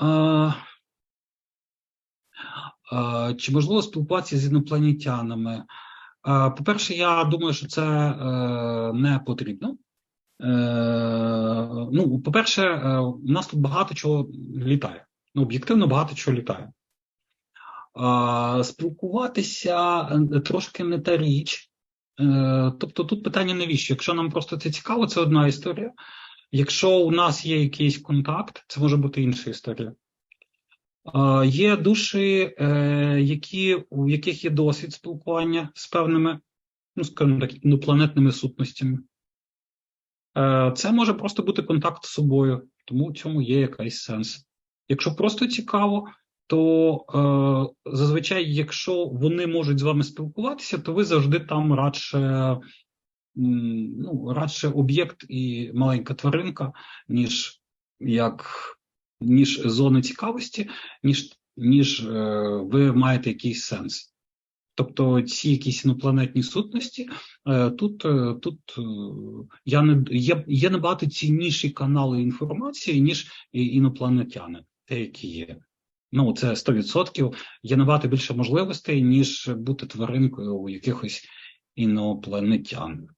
А, а, чи можливо спілкуватися з інопланетянами? А, По-перше, я думаю, що це е, не потрібно. Е, ну, по-перше, е, у нас тут багато чого літає. Ну, об'єктивно багато чого літає. А, спілкуватися е, трошки не та річ. Тобто тут питання навіщо? Якщо нам просто це цікаво, це одна історія. Якщо у нас є якийсь контакт, це може бути інша історія. Є душі, е, які, у яких є досвід спілкування з певними, ну, скажімо так, інопланетними сутностями. Е, Це може просто бути контакт з собою, тому в цьому є якийсь сенс. Якщо просто цікаво, то е, зазвичай, якщо вони можуть з вами спілкуватися, то ви завжди там радше, ну, радше об'єкт і маленька тваринка, ніж як ніж зони цікавості, ніж, ніж е, ви маєте якийсь сенс. Тобто ці якісь інопланетні сутності, е, тут, е, тут я не, є, є набагато цінніші канали інформації, ніж інопланетяни, те, які є. Ну, це 100%. Є набагато більше можливостей, ніж бути тваринкою у якихось інопланетян.